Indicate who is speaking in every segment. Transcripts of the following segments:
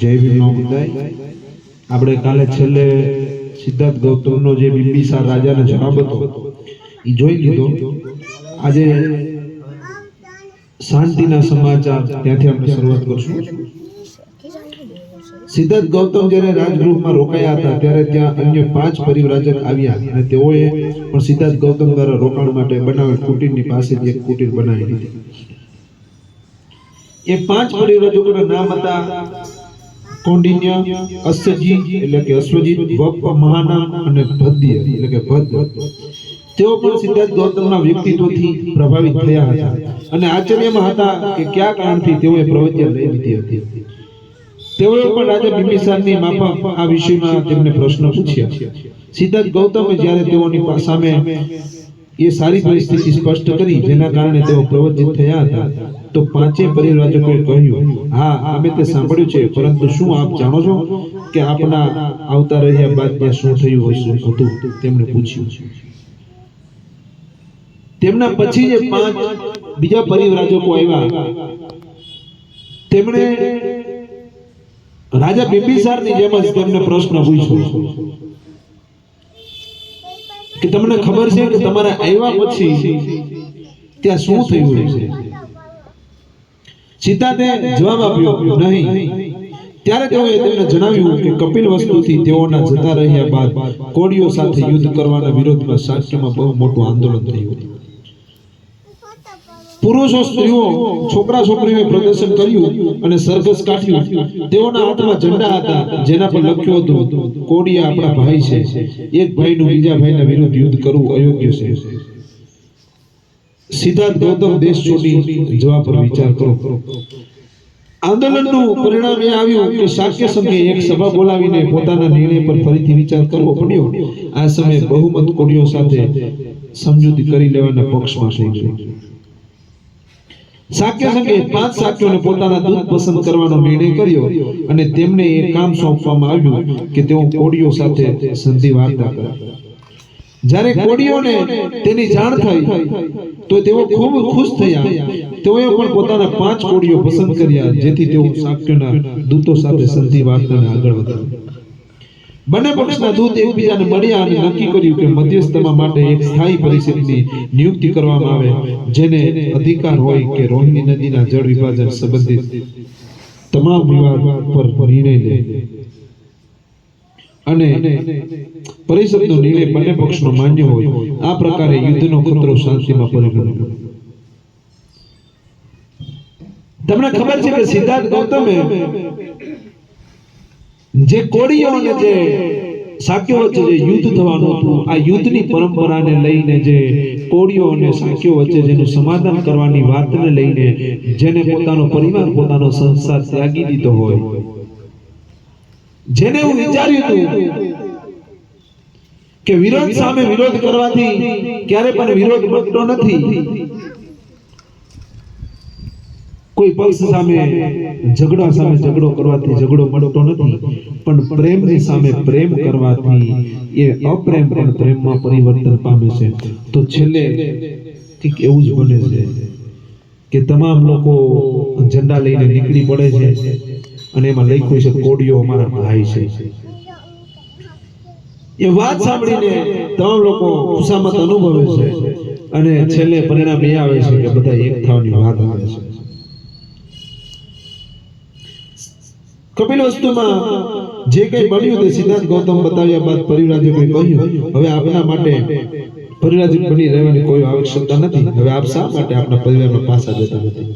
Speaker 1: જય ભીમનો આપણે કાલે છેલ્લે સિદ્ધાર્થ ગૌતમનો જે બિંબિસાર રાજાનો જવાબ હતો એ જોઈ લીધો. આજે શાંતિના સમાચાર ત્યાંથી આપણે શરૂઆત કરશું. સિદ્ધાર્થ ગૌતમ જ્યારે રાજગૃહમાં રોકાયા હતા, ત્યારે ત્યાં અન્ય પાંચ પરિવ્રાજક આવ્યા અને તેઓએ પણ સિદ્ધાર્થ ગૌતમ દ્વારા રોકાણ માટે બનાવેલ કુટીરની પાસે એક કુટીર બનાવી દીધી એ પાંચ પરિવ્રાજકોના નામ હતા કૌંડિન્ય અશ્વજી એટલે કે અશ્વજીત વપ મહાનામ અને ભદ્ય એટલે કે ભદ્ર તેઓ પણ સિદ્ધાર્થ ગૌતમના વ્યક્તિત્વથી પ્રભાવિત થયા હતા. અને આશ્ચર્યમાં હતા કે કયા કારણથી તેઓએ પ્રવચન લઈ લીધી હતી. તેઓએ પણ રાજા બિંબિસારની માફક આ વિષયમાં તેમને પ્રશ્ન પૂછ્યા. સિદ્ધાર્થ ગૌતમે જ્યારે તેઓની સામે એ સારી પરિસ્થિતિ સ્પષ્ટ કરી, જેના કારણે તેઓ પ્રવચિત થયા હતા. તો પાંચે પરિવ્રાજકોએ કહ્યું, હા, અમે તે સાંભળ્યું છે, પરંતુ શું આપ જાણો છો કે આપના આવતા રહ્યા બાદ ત્યાં શું થયું હશે? હતું તેમણે પૂછ્યું. તેમના પછી જે પાંચ બીજા પરિવ્રાજકો આવ્યા, તેમણે રાજા બિંબિસારની જેમ જ તેમને પ્રશ્ન પૂછ્યો કે, તમને ખબર છે કે તમારા આવ્યા પછી ત્યાં શું થયું છે સિદ્ધાર્થે જવાબ આપ્યો, નહીં. ત્યારે તેઓએ તેમને જણાવ્યું કે કપિલ વસ્તુથી તેઓના જતા રહ્યા બાદ કોડીઓ સાથે યુદ્ધ કરવાના વિરોધમાં શાક્યમાં બહુ મોટું આંદોલન થયું પુરુષો, સ્ત્રીઓ, છોકરા, છોકરીઓએ પ્રદર્શન કર્યું અને સરઘસ કાઢ્યું. તેઓના હાથમાં ઝંડા હતા, જેના પર લખ્યું હતું, કોડિયા આપણા ભાઈ છે. એક ભાઈનું બીજા ભાઈના વિરુદ્ધ યુદ્ધ કરવું અયોગ્ય છે. સિદ્ધાર્થ ગૌતમ દેશ છોડી જવા પર વિચાર કરો. આંદોલનનું પરિણામ એ આવ્યું કે શાક્ય સંઘે એક સભા બોલાવીને પોતાના નિર્ણય પર ફરીથી વિચાર કરવો પડ્યો. આ સમયે બહુમત કોડીઓ સાથે સમજૂતી કરી લેવાના પક્ષમાં થઈ ગયો. શાક્ય સંઘે પાંચ શાક્યોને પોતાના દૂત પસંદ કરવાનો નિર્ણય કર્યો અને તેમને એ કામ સોંપવામાં આવ્યું કે તેઓ કોડીઓ સાથે સંધિ વાર્તા કરે. જ્યારે કોડીઓને તેની જાણ થઈ, તો તેઓ ખૂબ ખુશ થયા. તેઓએ પણ પોતાના પાંચ કોડીઓ પસંદ કર્યા, જેથી તેઓ શાક્યના દૂતો સાથે સંધિ વાર્તાને આગળ વધ્યા. બંને પક્ષના દૂત એકબીજાને મળ્યા અને નક્કી કર્યું કે મધ્યસ્થમાં માટે એક સ્થાયી પરિષદની નિયુક્તિ કરવામાં આવે, જેને અધિકાર હોય કે રોહિણી નદીના જળ વિભાજન સંબંધિત તમામ વિવાદ પર નિર્ણય લે. અને પરિષદનો નિર્ણય બંને પક્ષનો માન્ય હોય, આ પ્રકારે યુદ્ધનો ખતરો શાંતિમાં પરિણમે. તમને ખબર છે કે સિદ્ધાર્થ ગૌતમે જે કોળીઓ અને જે સાક્યો વચ્ચે જે યુદ્ધ થવાનું હતું, આ યુદ્ધની પરંપરાને લઈને જે કોળીઓ અને સાક્યો વચ્ચે જેનું સમાધાન કરવાની વાતને લઈને જેને પોતાનો પરિવાર, પોતાનો સંસાર ત્યાગી દીધો હોય જેને હું વિચાર્યું હતું કે વિરોધ સામે વિરોધ કરવાથી ક્યારે પણ વિરોધ મટતો નથી. કોઈ પક્ષ સામે ઝઘડા સામે ઝઘડો કરવાથી ઝઘડો મળતો નથી. પણ પ્રેમની સામે પ્રેમ કરવાથી એ અપ્રેમ પણ પ્રેમમાં પરિવર્તન પામે છે. તો છેલ્લે ઠીક એવું જ બને છે કે તમામ લોકો ઝંડા લઈને નીકળી પડે છે. અને એમાં લખ્યું છે, કોડીઓ અમારા ભાઈ છે. એ વાત સાંભળીને તમામ લોકો ખુશામત અનુભવે છે અને છેલ્લે પરિણામ એ આવે છે કે બધા એક થવાની વાત આવે છે. કપિલ વસ્તુમાં જે કંઈ બન્યું તે સિદ્ધાર્થ ગૌતમ બતાવ્યા બાદ પરિવ્રાજકોએ કહ્યું, હવે આપના માટે પરિવ્રાજક બની રહેવાની કોઈ આવશ્યકતા નથી. હવે આપ શા માટે આપના પરિવારમાં પાછા જતા નથી?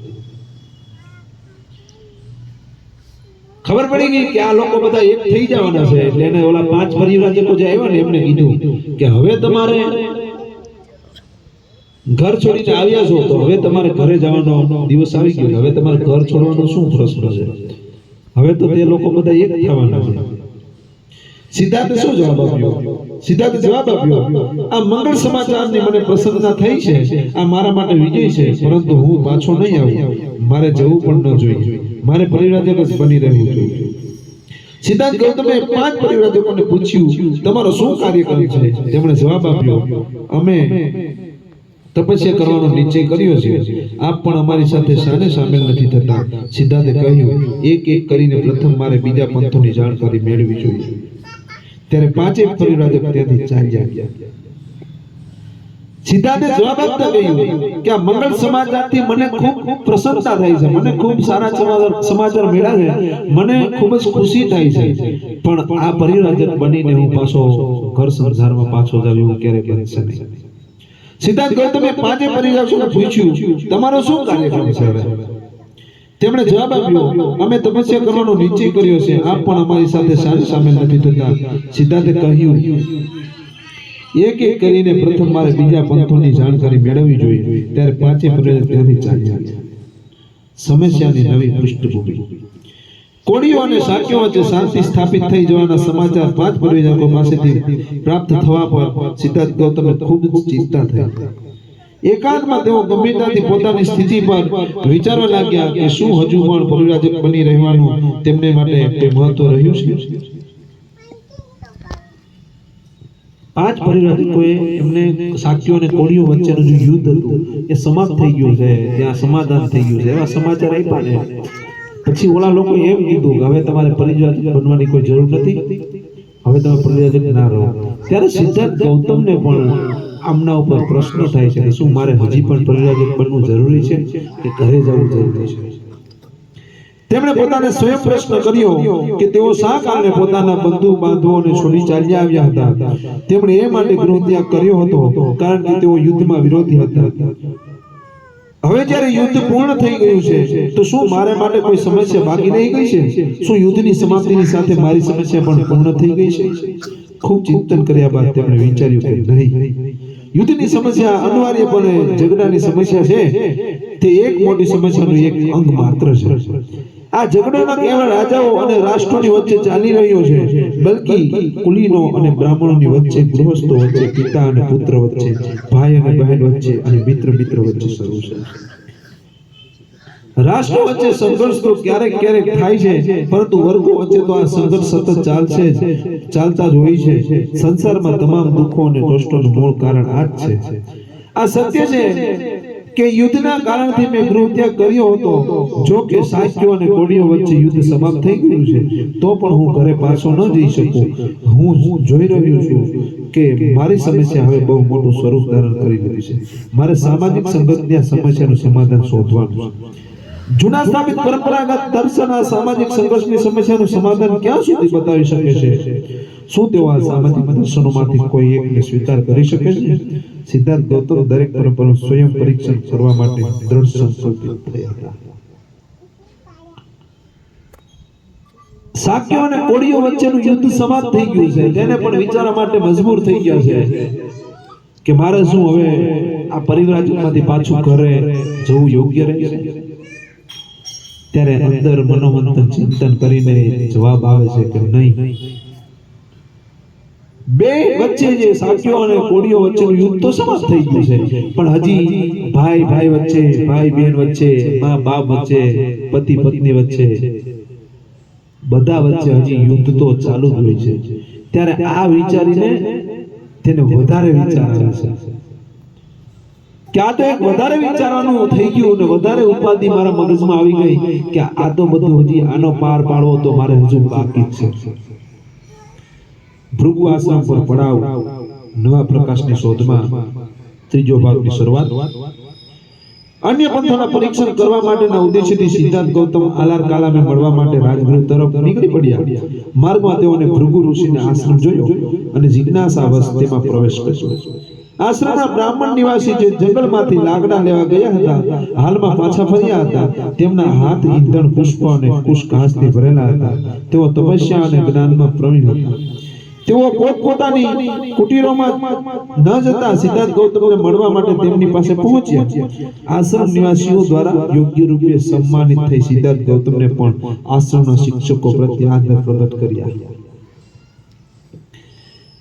Speaker 1: ખબર પડી ગઈ કે આ લોકો બધા એક થઈ જવાના છે એટલે એને ઓલા પાંચ પરિવ્રાજકો જે આવ્યા ને એમને કીધું કે હવે તમારે ઘર છોડીને આવ્યા છો તો હવે તમારે ઘરે જવાનો દિવસ આવી ગયો હવે તમારે ઘર છોડવાનો શું પ્રશ્ન છે? હવે તો તે લોકો બધા એક થવાના છે. સિદ્ધાર્થે શું જવાબ આપ્યો? સિદ્ધાર્થે જવાબ આપ્યો, આ મંગળ સમાચારની મને પ્રસન્નતા થઈ છે, આ મારા માટે વિજય છે, પરંતુ હું પાછો નહીં આવું. મારે જવું પણ ન જોઈએ. મારે પરિવ્રાજક જ બની રહેવું જોઈએ સિદ્ધાર્થ ગૌતમે પાંચ પરિવ્રાજકોને પૂછ્યું, તમારો શું કાર્યક્રમ છે? તેમણે જવાબ આપ્યો, અમે તપસ્યા કરવાનો નિશ્ચય કર્યો છે. આપ પણ અમારી સાથે સાને સામેલ નથી થતા. સિદ્ધાર્થે કહ્યું, એક એક કરીને પ્રથમ મારે બીજા પંથોની જાણકારી મેળવી જોઈએ. ત્યારે પાંચેય પરિવ્રાજક ત્યાંથી ચાલ્યા ગયા. સિદ્ધાર્થે જવાબ આપતા કહ્યું કે આ મંગળ સમાચારથી મને ખૂબ પ્રસન્નતા થાય છે, મને ખૂબ સારા સમાચાર મળ્યા છે, મને ખૂબ જ ખુશી થાય છે. પણ આ પરિરાજક બનીને હું પાછો ઘર સંસારમાં પાછો જાવ એવું ક્યારે બનશે નહીં. સિદ્ધાર્થ ગૌતમે પાંચે પરિરાજકોને પૂછ્યું, તમારો શું કાર્યક્રમ છે તેમણે જવાબ આપ્યો, અમે તપસ્યા કરવાનો નિશ્ચય કર્યો છે, આપ પણ અમારી સાથે સારી સામેલ નથી થતા. સિદ્ધાર્થે કહ્યું એક એક કરીને પ્રથમ મારે બીજા પંથોની જાણકારી મેળવવી જોઈએ, ત્યારે પાંચે પ્રયોગ ત્યાંથી ગયા. સમસ્યાની નવી પૃષ્ઠભૂમિ. કોડીઓ અને સાચીઓ વચ્ચે શાંતિ સ્થાપિત થઈ જવાના સમાચાર પાંચ પરિવારકો પાસેથી પ્રાપ્ત થવા પર સિદ્ધાર્થ ગૌતમે ખૂબ ચિંતા થઈ. એકાંતમાં તેઓ ગંભીરતાથી પોતાની સ્થિતિ પર વિચારવા લાગ્યા કે શું હજુ પણ પરિરાજક બની રહેવાનું તેમને માટે મહત્વ રહ્યું છે. પાંચ પરિરાજકોએ એમને સાક્યો અને કોળીઓ વચ્ચેનું જે યુદ્ધ હતું, એ સમાપ્ત થઈ ગયું છે, ત્યાં સમાધાન થઈ ગયું છે. એવા સમાચાર આપ્યા ને. પછી ઓલા લોકો એમ કીધું કે હવે તમારે પરિરાજક બનવાની કોઈ જરૂર નથી. હવે તમે પરિરાજક ના રહો. ત્યારે સિદ્ધાર્થ ગૌતમને પણ આમના ઉપર પ્રશ્ન થાય છે કે શું મારે હજી પણ પરિરાજક બનવું જરૂરી છે કે ઘરે જવું જરૂરી છે? તેમણે પોતાને સ્વયં પ્રશ્ન કર્યો કે તેઓ શા કારણે પોતાના બંધુ બાંધવોને છોડી ચાલ્યા આવ્યા હતા? તેમણે એ માટે ગૃહત્યાગ કર્યો હતો, કારણ કે તેઓ યુદ્ધમાં વિરોધી હતા. હવે જ્યારે યુદ્ધ પૂર્ણ થઈ ગયું છે, તો શું મારે માટે કોઈ સમસ્યા બાકી રહી ગઈ છે? શું યુદ્ધની સમાપ્તિની સાથે મારી સમસ્યા પણ પૂર્ણ થઈ ગઈ છે? ખૂબ ચિંતન કર્યા બાદ તેમણે વિચાર્યું કે નહીં. યુદ્ધની સમસ્યા અનિવાર્યપણે ઝઘડાની સમસ્યા છે. તે એક મોટી સમસ્યાનું એક અંગ માત્ર છે. આ ઝઘડો ન કેવળ રાજાઓ અને રાષ્ટ્રોની વચ્ચે ચાલી રહ્યો છે. બલકી, કુલીનો અને બ્રાહ્મણોની વચ્ચે ગૃહસ્થો વચ્ચે, પિતા અને પુત્ર વચ્ચે, ભાઈ અને બહેન વચ્ચે અને મિત્ર મિત્ર વચ્ચે શરૂ છે. રાષ્ટ્રો વચ્ચે સંઘર્ષ તો ક્યારેક ક્યારેક થાય છે, પરંતુ વર્ગો વચ્ચે તો આ સંઘર્ષ સતત ચાલશે ચાલતા જ હોય છે. સંસારમાં તમામ દુઃખો અને કષ્ટોનું મૂળ કારણ આ જ છે. આ સત્ય છે કે યુદ્ધના કારણથી મેં ગૃહત્યાગ કર્યો હતો. જો કે સાક્યો અને કોડીઓ વચ્ચે યુદ્ધ સમાપ્ત થઈ ગયું છે, તો પણ હું ઘરે પાછો ન જઈ શકું. હું હું જોઈ રહ્યો છું કે મારી સમસ્યા હવે બહુ મોટું સ્વરૂપ ધારણ કરી રહી છે. મારે સામાજિક સંગતની આ સમસ્યાનું સમાધાન શોધવાનું છે. જૂના સ્થાપિત પરંપરાગત દર્શન આ સામાજિક સંઘર્ષની સમસ્યાનું સમાધાન ક્યાં સુધી બતાવી શકે છે? શું તેઓ આ સામાજિક દર્શનોમાંથી કોઈ એકને સ્વીકાર કરી શકે છે? સિદ્ધાર્થ ગૌતમ દરેક પરંપરાનું સ્વયં પરીક્ષણ કરવા માટે દ્રઢ સંકલ્પિત થયા હતા. શાક્યો અને કોળીઓ વચ્ચેનું યુદ્ધ સમાપ્ત થઈ ગયું છે. તેને પણ વિચારવા માટે મજબૂર થઈ ગયા છે કે મારે શું હવે આ પરિવરાજકમાંથી પાછું ઘરે જવું યોગ્ય રહેશે? ત્યારે અંદર મનોમંથન ચિંતન કરીને જવાબ આવે છે કે નહીં. બે વચ્ચે જે સાક્યો અને કોડીઓ વચ્ચેનું યુદ્ધ તો સમાપ્ત થઈ ગયું છે. પણ હજી ભાઈ ભાઈ વચ્ચે, ભાઈ બહેન વચ્ચે, મા, બાપ વચ્ચે, પતિ, પત્ની વચ્ચે બધા વચ્ચે હજી યુદ્ધ તો ચાલુ જ હોય છે. ત્યારે આ વિચારીને તેને વધારે વિચાર આવે છે. આ તો એક વધારે વિચારવાનું થઈ ગયું ને વધારે ઉપાધિ મારા મગજમાં આવી ગઈ કે આ તો બધું હજી આનો પાર પાડવો તો મારે હજુ બાકી છે. ભૃગુ આશ્રમ પર પડાવ, નવા પ્રકાશની શોધમાં ત્રીજો ભાગની શરૂઆત. અન્ય પંથોના પરીક્ષણ કરવા માટેના ઉદ્દેશ્યથી સિદ્ધાર્થ ગૌતમ આલાર કાલામે મળવા માટે રાજગૃહ તરફ નીકળી પડ્યા. માર્ગમાં તેઓને ભૃગુ ઋષિને આશ્રમ જોયો અને જિજ્ઞાસાવશ તેમાં પ્રવેશ કર્યો. આશ્રમના બ્રાહ્મણ નિવાસી જે જંગલમાંથી લાકડા લેવા ગયા હતા, હાલમાં પાછા ફર્યા હતા. તેમના હાથ ઈંધણ, પુષ્પ અને કુશ ઘાસથી ભરેલા હતા. તેઓ તપસ્યા અને જ્ઞાનમાં પ્રવીણ હતા. તેઓ પોતપોતાની કુટીરોમાં ન જતા સિદ્ધાર્થ ગૌતમને મળવા માટે તેમની પાસે પહોંચ્યા. આશ્રમ નિવાસીઓ દ્વારા યોગ્ય રૂપે સન્માનિત થઈ સિદ્ધાર્થ ગૌતમને પણ આશ્રમના શિક્ષકો પ્રત્યે આદર પ્રગટ કર્યા.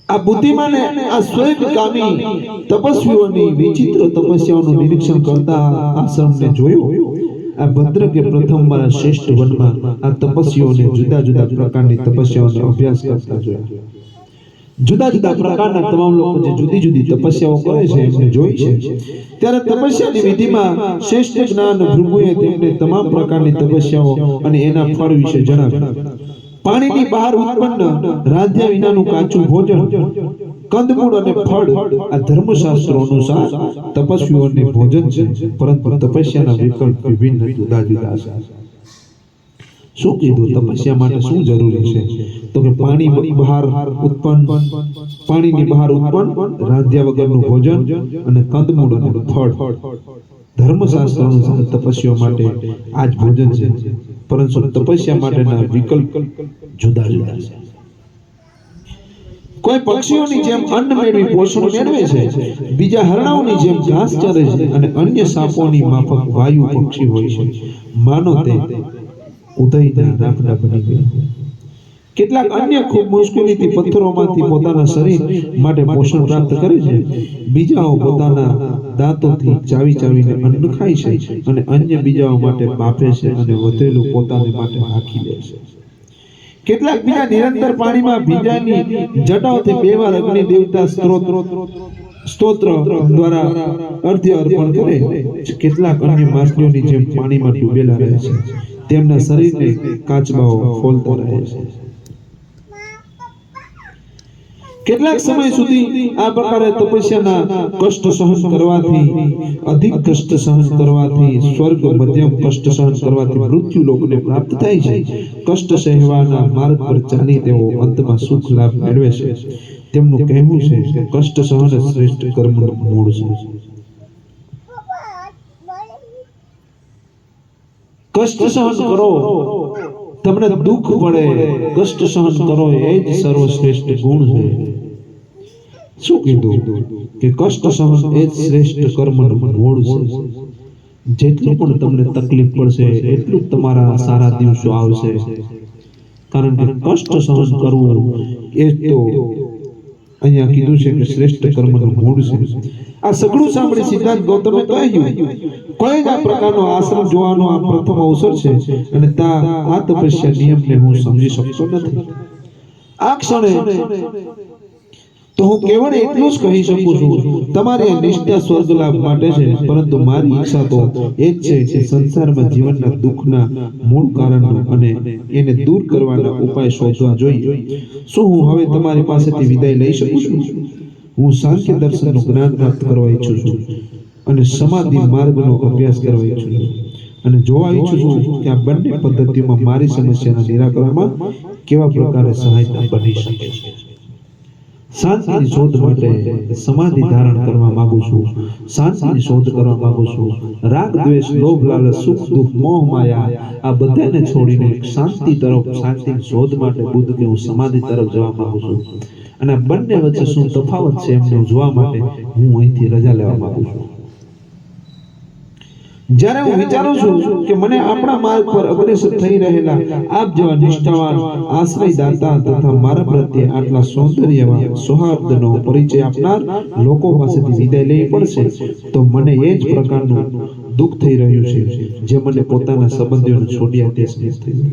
Speaker 1: આ બુદ્ધિમાને આ સ્વયંકામી તપસ્વીઓની વિચિત્ર તપસ્યાઓનું નિરીક્ષણ કરતા આશ્રમને જોયું. આ ભદ્ર કે પ્રથમ મારા શ્રેષ્ઠ વનમાં આ તપસ્વીઓને જુદા જુદા પ્રકારની તપસ્યાઓનો અભ્યાસ કરતા જોયા. જુદા જુદા પ્રકારના તમામ લોકો જે જુદી જુદી તપસ્યાઓ કરે છે, એમને જોઈ છે. ત્યારે તપસ્યાની વિધિમાં શ્રેષ્ઠ જ્ઞાન ભૃગુએ તેમને તમામ પ્રકારની તપસ્યાઓ અને એના ફળ વિશે જણાવ્યું. પાણીની બહાર ઉત્પન્ન, રાધ્યા વિનાનું કાચું ભોજન, કંદમૂળ અને ફળ, આ ધર્મશાસ્ત્રો અનુસાર તપસ્વીઓને ભોજન છે, પરંતુ તપસ્યાના વિકલ્પ વિભિન્ન જુદા જુદા છે. શું કીધું? તપસ્યા માટે શું જરૂરી છે? તો કે પાણી બહાર ઉત્પન્ન, પાણીની બહાર ઉત્પન્ન, રાંધ્યા વગરનું ભોજન અને કંદમૂળ અને ફળ. ધર્મશાસ્ત્ર અનુસાર તપસ્યા માટે આ જ ભોજન છે. પરંતુ તપસ્યા માટેના વિકલ્પ જુદા જુદા છે. કોઈ પક્ષીઓની જેમ અન્ન મેળવી પોષણ મેળવે છે બીજા હરણાઓની જેમ ઘાસ ચરે છે અને અન્ય સાપોની માફક વાયુ પક્ષી હોય છે. માનો તે ઉદયના રાફડા બની ગયા. કેટલાક અન્ય ખૂબ મુશ્કેલીથી પથ્થરોમાંથી પોતાના શરીર માટે પોષણ પ્રાપ્ત કરે છે. બીજાઓ પોતાના દાંતોથી ચાવી ચાવીને અન્ન ખાય છે અને અન્ય બીજાઓ માટે બાફે છે અને વધેલું પોતાને માટે રાખી લે છે. કેટલાક બીજા નિરંતર પાણીમાં બીજાની જટાઓથી બે વાર અગ્નિ દેવતા સ્ત્રોત સ્તોત્ર દ્વારા અર્ધ્ય અર્પણ કરે કેટલાક અન્ય માછલીઓની જેમ પાણીમાં ડૂબેલા રહે છે. તેમના શરીરને કાચબાઓ ફોલતા રહે છે. કેટલાક સમય સુધી આ પ્રકારે તપસ્યાના કષ્ટ સહન કરવાથી, અધિક કષ્ટ સહન કરવાથી, સ્વર્ગ, મધ્યમ કષ્ટ સહન કરવાથી મૃત્યુ લોકને પ્રાપ્ત થાય છે. કષ્ટ સહેવાના માર્ગ પર ચાલી તેઓ અંતમાં સુખ લાભ મેળવે છે. તેમનું કહેવું છે કે કષ્ટ સહન શ્રેષ્ઠ કર્મનું મૂળ છે. કષ્ટ સહન કરો. તમને દુઃખ પડે, કષ્ટ સહન કરો, એ જ સર્વશ્રેષ્ઠ ગુણ છે. શું કીધું? કે કષ્ટ સહન એ જ શ્રેષ્ઠ કર્મનું મૂળ છે. જેટલું પણ તમને તકલીફ પડશે, એટલું તમારા સારા દિવસો આવશે. કારણ કે કષ્ટ સહન કરવું એ તો અહીંયા કીધું છે કે શ્રેષ્ઠ કર્મનું મૂળ છે. આ સગળું સાંભળી સિદ્ધાર્થ ગૌતમે કહ્યું કોઈ જ આ પ્રકારનો આશ્રમ જોવાનો આ પ્રથમ અવસર છે અને તા આ તપસ્યા નિયમને હું સમજી શકતો નથી. આ ક્ષણે તો હું કેવળ એટલું જ કહી શકું છું? તમારી આ નિષ્ઠા સ્વર્ગ લાભ માટે છે, પરંતુ મારી ઈચ્છા તો એ જ છે કે સંસારમાં જીવનના દુઃખના મૂળ કારણો અને એને દૂર કરવાના ઉપાય શોધવા જોઈએ. શું હું હવે તમારી પાસેથી વિદાય લઈ શકું છું? હું સાંખ્ય દર્શનનું જ્ઞાન પ્રાપ્ત કરવા ઈચ્છું છું અને સમાધિ માર્ગનો અભ્યાસ કરવા ઈચ્છું છું. અને જોવા ઈચ્છું છું કે આ બંને પદ્ધતિઓમાં મારી સમસ્યાના નિરાકરણમાં કેવા પ્રકારે સહાયતા બની શકે છે. શાંતિની શોધ માટે સમાધિ ધારણ કરવા માંગુ છું. શાંતિની શોધ કરવા માંગુ છું. રાગ, દ્વેષ, લોભ, લાલચ, સુખ, દુઃખ, મોહ, માયા, આ બધાને છોડીને શાંતિ તરફ, શાંતિની શોધ માટે બુદ્ધ કે હું સમાધિ તરફ જવા માંગુ છું. અને બંને વચ્ચે શું તફાવત છે એમને જોવા માટે હું અહીંથી રજા લેવા માંગુ છું. જ્યારે હું વિચારું છું કે મને આપણા માર્ગ પર અગ્રેસર થઈ રહેલા આપ જેવા નિષ્ઠાવાન, આશ્રયદાતા તથા મારા પ્રત્યે આટલા સૌંદર્યવાન, સૌહાર્દનો પરિચય આપનાર લોકો પાસેથી વિદાય લેવી પડશે, તો મને એ જ પ્રકારનું દુઃખ થઈ રહ્યું છે, જે મને પોતાના સંબંધીઓને છોડ્યા તે સમય થયું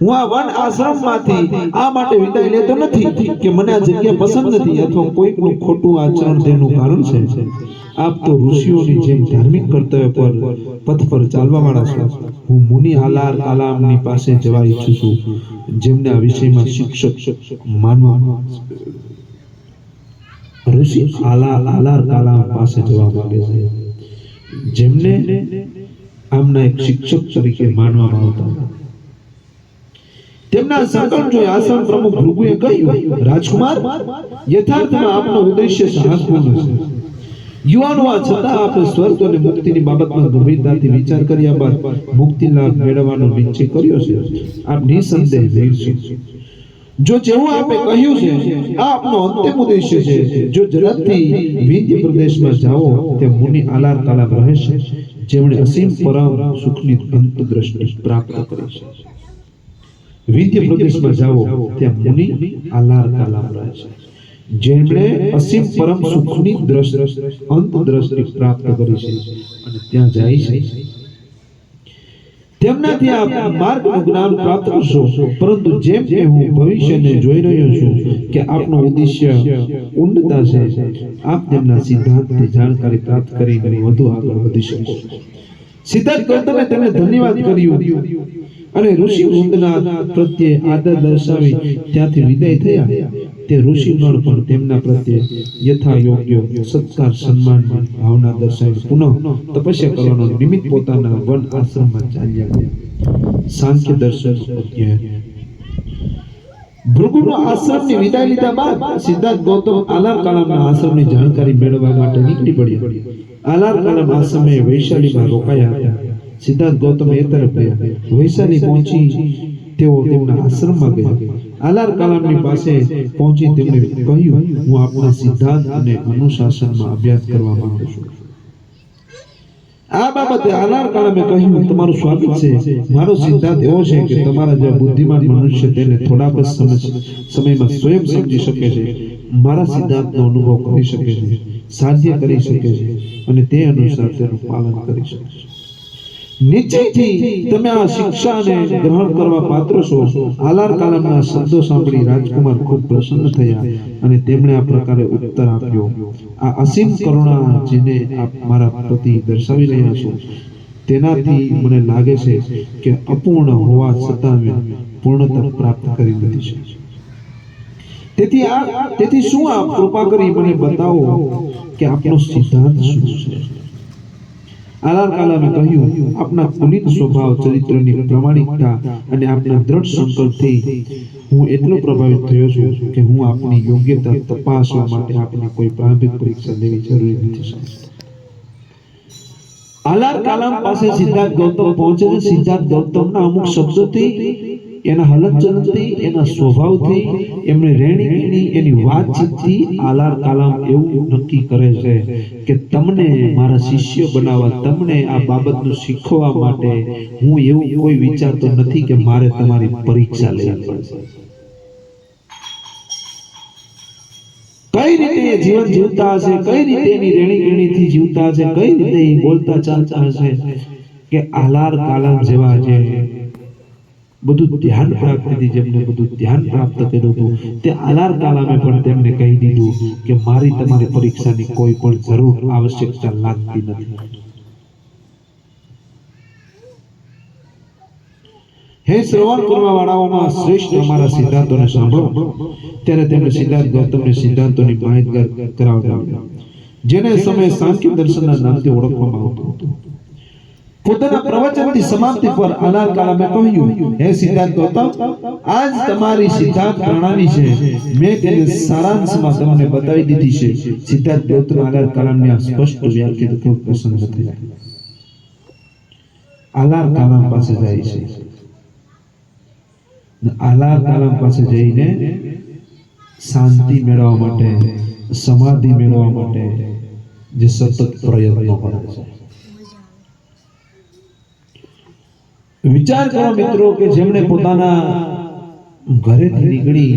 Speaker 1: હું આ વન આશ્રમમાંથી આ માટે વિદાય લેતો નથી કે મને આ જગ્યા પસંદ નથી અથવા કોઈકનું ખોટું આચરણ તેનું કારણ છે. આપ તો ઋષિઓની જેમ ધાર્મિક કર્તવ્ય પર પથ પર ચાલવા વાળા છો. હું મુનિ આલાર કાલામની પાસે જવા ઈચ્છું છું, જેમને આ વિષયમાં શિક્ષક માનવા ઋષિ આલા આલાર કાલામ પાસે જવા માંગે છે. જેમને આમના એક શિક્ષક તરીકે માનવામાં આવતા તેમના સંકલ્પ જોઈ આસામ પ્રમુખ ભૃગુએ કહ્યું, રાજકુમાર, યથાર્થમાં આપનો ઉદ્દેશ્ય સાહસપૂર્ણ છે. યુવાનો છતાં આપણે સ્વર્ગ અને મુક્તિની બાબતમાં ગંભીરતાથી વિચાર કર્યા બાદ મુક્તિ લાભ મેળવવાનો નિશ્ચય કર્યો છે. આપ નિસંદેહ છો. જો જેવું આપે કહ્યું છે, આ આપનો અંતિમ ઉદ્દેશ્ય છે. જો ઝડપથી વિંધ્ય પ્રદેશમાં જાઓ તે મુનિ આલાર કાલામ રહે છે જેમણે અસીમ પરમ સુખની અંતદ્રષ્ટિ પ્રાપ્ત કરી છે. વિંધ્ય પ્રદેશમાં જાઓ, ત્યાં મુનિ આલાર કાલામ રહે છે જેમણે અસીમ પરમ સુખની અંત દ્રષ્ટિ પ્રાપ્ત કરી છે. અને ત્યાં જાય છે. તેમનાથી આ માર્ગનું જ્ઞાન પ્રાપ્ત કરશો. પરંતુ જેમ કે હું ભવિષ્યને જોઈ રહ્યો છું કે આપનો ઉદ્દેશ્ય ઉન્નતા છે, આપ તેમના સિદ્ધાંતની જાણકારી પ્રાપ્ત કરીને વધુ આગળ વધી શકો. સિદ્ધાર્થ ગૌતમે તેમને ધન્યવાદ કર્યું. અને ઋષિ વૃંદના પ્રત્યે આદર દર્શાવી ત્યાંથી વિદાય થયા. તે ઋષિગણ પણ તેમના પ્રત્યે યથા યોગ્ય સત્કાર, સન્માન ભાવના દર્શાવી પુનઃ તપસ્યા કરવાનો નિમિત્ત પોતાના વન આશ્રમમાં ચાલ્યા ગયા. સાંખ્ય દર્શન ભૃગુનો આશ્રમની વિદાય લીધા બાદ સિદ્ધાર્થ ગૌતમ આલાર કાલામના આશ્રમની જાણકારી મેળવવા માટે નીકળી પડ્યા. આલાર કાલામ આશ્રમે વૈશાલીમાં રોકાયા હતા. સિદ્ધાર્થ ગૌતમ એ તરફ ગયા. વૈશાલી પહોંચી તેઓ તેમના આશ્રમમાં ગયા. આલાર કલામની પાસે પહોંચી તેમણે કહ્યું હું આપના સિદ્ધાંત અને અનુશાસનમાં અભ્યાસ કરવા માંગુ છું. આ બાબતે આલાર કાલામે કહ્યું તમારું સ્વાગત છે. મારો સિદ્ધાંત એવો છે કે તમારા જે બુદ્ધિમાન મનુષ્ય તેને થોડાક જ સમયમાં સ્વયં સમજી શકે છે. મારા સિદ્ધાંતનો અનુભવ કરી શકે છે સાધ્ય કરી શકે છે અને તે અનુસાર તેનું પાલન કરી શકે છે. નિશ્ચયથી તમે આ શિક્ષાને ગ્રહણ કરવા પાત્ર છો. આલાર કાલમના શબ્દો સાંભળી રાજકુમાર ખૂબ પ્રસન્ન થયા અને તેમણે આ પ્રકારે ઉત્તર આપ્યો. આ અસીમ કરુણા જેને આપ મારા પ્રતિ દર્શાવી રહ્યા છો, તેનાથી મને લાગે છે કે અપૂર્ણ હોવા છતાં મેં પૂર્ણતા પ્રાપ્ત કરી લીધી છે. તેથી આ, તેથી શું આપ કૃપા કરી મને બતાવો કે આપનો સિદ્ધાંત શું છે? આલાર કાલામે કહ્યું, આપના પુનિત સ્વભાવ ચરિત્રની પ્રામાણિકતા અને આપના દ્રઢ સંકલ્પથી હું એટલો પ્રભાવિત થયો છું કે હું આપની યોગ્યતા તપાસવા માટે આપને કોઈ પ્રારંભિક પરીક્ષા લેવી જરૂરી નથી આલાર કાલામ પાસે સિદ્ધાર્થ ગૌતમ પહોંચે સિદ્ધાર્થ ગૌતમના અમુક શબ્દોથી એના હલનચલનથી એના સ્વભાવથી એમની રહેણી કહેણી એની વાતચીતથી આલાર કાલામ એવું નક્કી કરે છે કે તમને મારા શિષ્ય બનાવવા, તમને આ બાબતનું શીખવા માટે હું એવું કોઈ વિચારતો નથી કે મારે તમારી પરીક્ષા લેવી પડશે. કઈ રીતે એ જીવન જીવતા હશે? કઈ રીતે એની રહેણીકરણીથી જીવતા હશે? કઈ રીતે એ બોલતા ચાલતા હશે? કે આલાર કાલામ જેવા જે બધું ધ્યાન પ્રાપ્તિથી જેમને બધું ધ્યાન પ્રાપ્ત કર્યું હતું, તે આલાર કાલામે પણ તેમને કહી દીધું કે મારી તમારી પરીક્ષાની કોઈ પણ જરૂર આવશ્યકતા લાગતી નથી. હે શ્રવણ કરવા વાળાઓમાં શ્રેષ્ઠ અમારા સિદ્ધાંતોને સાંભળો. ત્યારે તેમણે સિદ્ધાર્થ ગૌતમને સિદ્ધાંતોની માહિતગાર કરાવડાવ્યા જેને સમય સાંખ્ય દર્શનના નામથી ઓળખવામાં આવતું હતું. પોતાના પ્રવચનની સમાપ્તિ પર અનાર કાલામે કહ્યું, હે સિદ્ધાર્થ ગૌતમ, આજ તમારી સિદ્ધાંત પ્રણાલી છે. મેં તેને સારાંશમાં તમને બતાવી દીધી છે. સિદ્ધાર્થ ગૌતમ અનાર કાલામની આ સ્પષ્ટ વ્યાખ્યા ખૂબ પ્રસન્ન થયા. આલાર કાલામ પાસે જાય છે. ને આલાર કાલામ પાસે જઈને શાંતિ મેળવવા માટે, સમાધિ મેળવવા માટે જે સતત પ્રયત્નો કરે છે. વિચાર કરો મિત્રો કે જેમણે પોતાના ઘરેથી નીકળી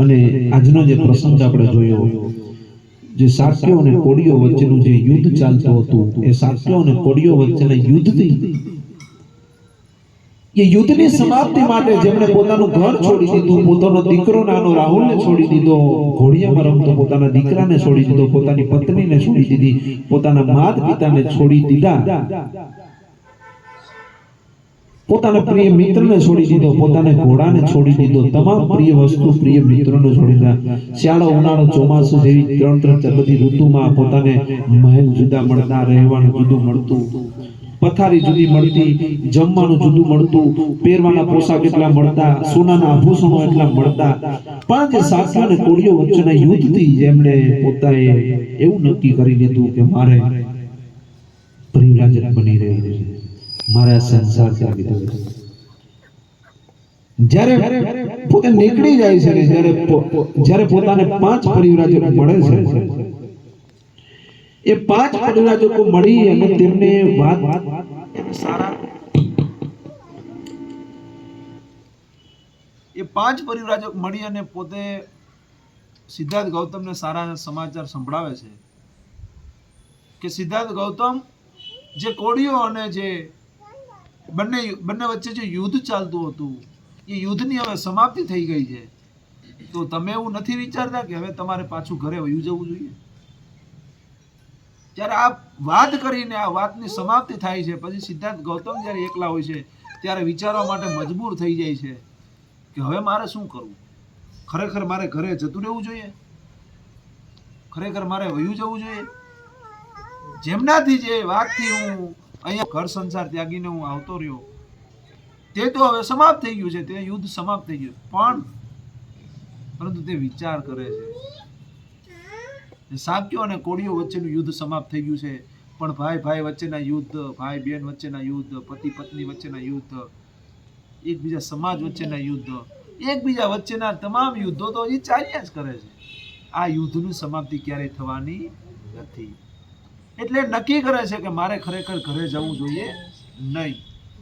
Speaker 1: અને આજનો જે પ્રસંગ આપણે જોયો, જે સાત્યો અને કોડીઓ વચ્ચેનું જે યુદ્ધ ચાલતું હતું, એ સાત્યો અને કોડીઓ વચ્ચેના યુદ્ધથી, એ યુદ્ધની સમાપ્તિ માટે જેમણે પોતાનું ઘર છોડી દીધું, પોતાનો દીકરો નાનો રાહુલને છોડી દીધો, ઘોડિયામાં રમતો પોતાના દીકરાને છોડી દીધો, પોતાની પત્નીને છોડી દીધી, પોતાના માત પિતાને છોડી દીધા. પોતાના પ્રિય મિત્રને છોડી દીધો, પોતાના ઘોડાને છોડી દીધો, તમામ પ્રિય વસ્તુ પ્રિય મિત્રોને છોડી દીધા. શિયાળો, ઉનાળો, ચોમાસું જેવી ત્રણ ત્રણ બધી ઋતુમાં પોતાને મહેલ જુદા મળતા, રહેવાનું જુદું મળતું, પથારી જુદી મળતી, જમવાનું જુદું મળતું, પહેરવાના પોશાક એટલા મળતા, સોનાના આભૂષણો એટલા મળતા. પાંચ જે અને કોળીઓ વચ્ચેના યુદ્ધથી જેમણે પોતાએ એવું નક્કી કરી લીધું કે મારે પરિવ્રાજક બની રહેવું મારે સંસાર ત્યાગી દેવો જ્યારે પોતે નીકળી જાય છે જ્યારે જ્યારે પોતાને પાંચ પરિવ્રાજક મળે છે, એ પાંચ પરિવ્રાજકો મળી અને તેમને વાત સારા.
Speaker 2: એ પાંચ પરિવ્રાજક મળી અને પોતે સિદ્ધાર્થ ગૌતમને સારા સમાચાર સંભળાવે છે કે સિદ્ધાર્થ ગૌતમ જે કોળીઓ અને જે
Speaker 1: બંને બંને વચ્ચે જે યુદ્ધ ચાલતું હતું, એ યુદ્ધની હવે સમાપ્તિ થઈ ગઈ છે. તો તમે એવું નથી વિચારતા કે હવે તમારે પાછું ઘરે વયું જવું જોઈએ? જ્યારે આ વાત કરીને આ વાતની સમાપ્તિ થાય છે, પછી સિદ્ધાર્થ ગૌતમ જ્યારે એકલા હોય છે, ત્યારે વિચારવા માટે મજબૂર થઈ જાય છે કે હવે મારે શું કરવું? ખરેખર મારે ઘરે જતું રહેવું જોઈએ? ખરેખર મારે વયું જવું જોઈએ? જેમનાથી જે વાતથી હું અહીંયા ઘર સંસાર ત્યાગીને હું આવતો રહ્યો. તે તો હવે સમાપ્ત થઈ ગયું છે, તે યુદ્ધ સમાપ્ત થઈ ગયું પણ પરંતુ તે વિચાર કરે છે. સાક્યો અને કોળીઓ વચ્ચેનું યુદ્ધ સમાપ્ત થઈ ગયું છે. પણ ભાઈ ભાઈ વચ્ચેના યુદ્ધ, ભાઈ બહેન વચ્ચેના યુદ્ધ, પતિ પત્ની વચ્ચેના યુદ્ધ, એકબીજા સમાજ વચ્ચેના યુદ્ધ, એકબીજા વચ્ચેના તમામ યુદ્ધો તો હજી ચાલ્યા જ કરે છે. આ યુદ્ધની સમાપ્તિ ક્યારેય થવાની નથી. એટલે નક્કી કરે છે કે મારે ખરેખર ઘરે જવું જોઈએ નહીં.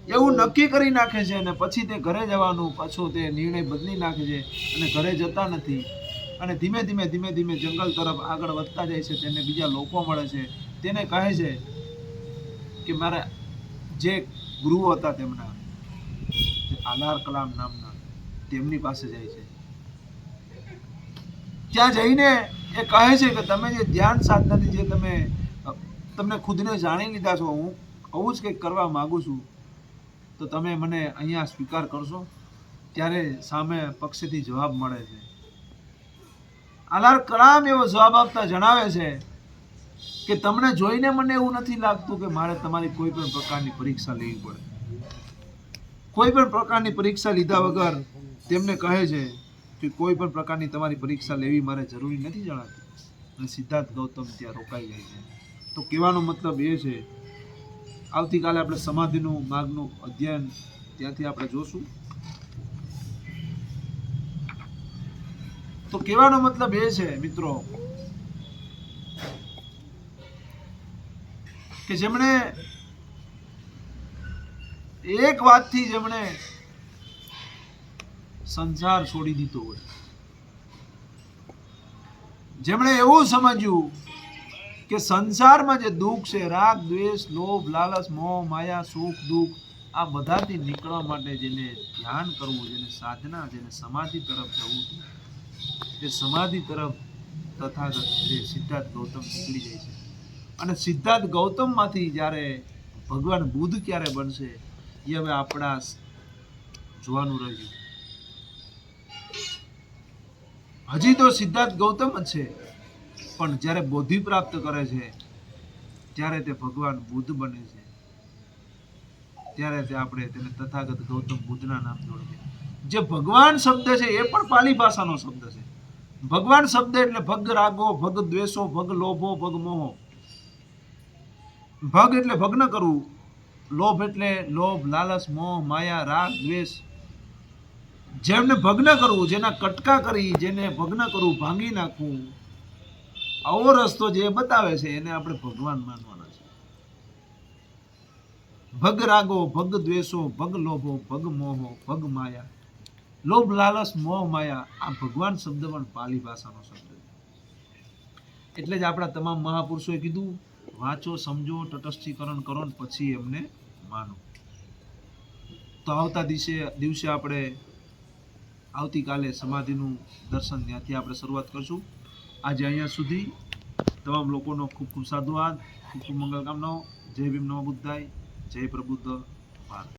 Speaker 1: એવું નક્કી કરી નાખે છે અને પછી તે ઘરે જવાનું, પાછો તે નિર્ણય બદલી નાખે છે અને ઘરે જતા નથી. અને ધીમે ધીમે ધીમે ધીમે જંગલ તરફ આગળ વધતા જાય છે, તેને બીજા લોકો મળે છે. તેને કહે છે કે મારા જે ગુરુઓ હતા તેમના આલાર કલામ નામના, તેમની પાસે જાય છે. ત્યાં જઈને એ કહે છે કે તમે જે ધ્યાન સાધનાથી જે તમે તમને ખુદને જાણી લીધા છો, હું આવું જ કંઈક કરવા માગું છું, તો તમે મને અહીંયા સ્વીકાર કરશો? ત્યારે સામે પક્ષેથી જવાબ મળે છે. આલાર કલામ એવો જવાબ આપતા જણાવે છે કે તમને જોઈને મને એવું નથી લાગતું કે મારે તમારી કોઈ પણ પ્રકારની પરીક્ષા લેવી પડે. કોઈ પણ પ્રકારની પરીક્ષા લીધા વગર તેમને કહે છે કે કોઈ પણ પ્રકારની તમારી પરીક્ષા લેવી મારે જરૂરી નથી જણાતી. અને સિદ્ધાર્થ ગૌતમ ત્યાં રોકાઈ જાય છે. તો કહેવાનો મતલબ એ છે, આવતીકાલે આપણે સમાધિનું માર્ગનું અધ્યયન ત્યાંથી આપણે જોશું. તો કહેવાનો મતલબ એ છે મિત્રો, કે જેમણે એક વાતથી જેમણે સંસાર છોડી દીધો હોય, જેમણે એવું સમજ્યું કે સંસારમાં જે દુઃખ છે, રાગ, દ્વેષ, લોભ, લાલચ, મોહ, માયા, સુખ, દુઃખ, આ બધાથી નીકળવા માટે જેને ધ્યાન કરવું, જેને સાધના, જેને સમાધિ તરફ જવું, તે સમાધિ તરફ તથાગત જે સિદ્ધાર્થ ગૌતમ નીકળી જાય છે. અને સિદ્ધાર્થ ગૌતમમાંથી જ્યારે ભગવાન બુદ્ધ ક્યારે બનશે, એ હવે આપણા જોવાનું રહ્યું. હજી તો સિદ્ધાર્થ ગૌતમ જ છે. પણ જ્યારે બોધિ પ્રાપ્ત કરે છે, ત્યારે તે ભગવાન બુદ્ધ બને છે. ત્યારે તે આપણે તેને તથાગત ગૌતમ બુદ્ધના નામ જોડીએ જે ભગવાન શબ્દ છે, એ પણ પાલી ભાષાનો શબ્દ છે. ભગવાન શબ્દ એટલે ભગ રાગો, ભગ દ્વેષો, ભગ લોભો, ભગ મોહો. ભગ એટલે ભગ્ન કરવું. લોભ એટલે લોભ, લાલચ, મોહ, માયા, રાગ, દ્વેષ. જેમને ભગ્ન કરવું, જેના કટકા કરી, જેને ભગ્ન કરવું, ભાંગી નાખવું આવો રસ્તો જે બતાવે છે એને આપણે ભગવાન માનવાના છે. ભગ રાગો, ભગ દ્વેષો, ભગ લોભો, ભગ મોહો, ભગ માયા. લોભ લાલસ મોહ, માયા. આ ભગવાન શબ્દ પણ પાલી ભાષાનો શબ્દ છે. એટલે જ આપણા તમામ મહાપુરુષોએ કીધું, વાંચો, સમજો, તટસ્થીકરણ કરો ને પછી એમને માનો. તો આવતા દિવસે દિવસે આપણે આવતીકાલે સમાધિનું દર્શન ત્યાંથી આપણે શરૂઆત કરશું. આજે અહીંયા સુધી તમામ લોકોનો ખૂબ ખૂબ સાધુવાદ, ખૂબ ખૂબ મંગલ કામનાઓ. જય ભીમ નમો બુદ્ધાય, જય પ્રબુદ્ધ ભારત.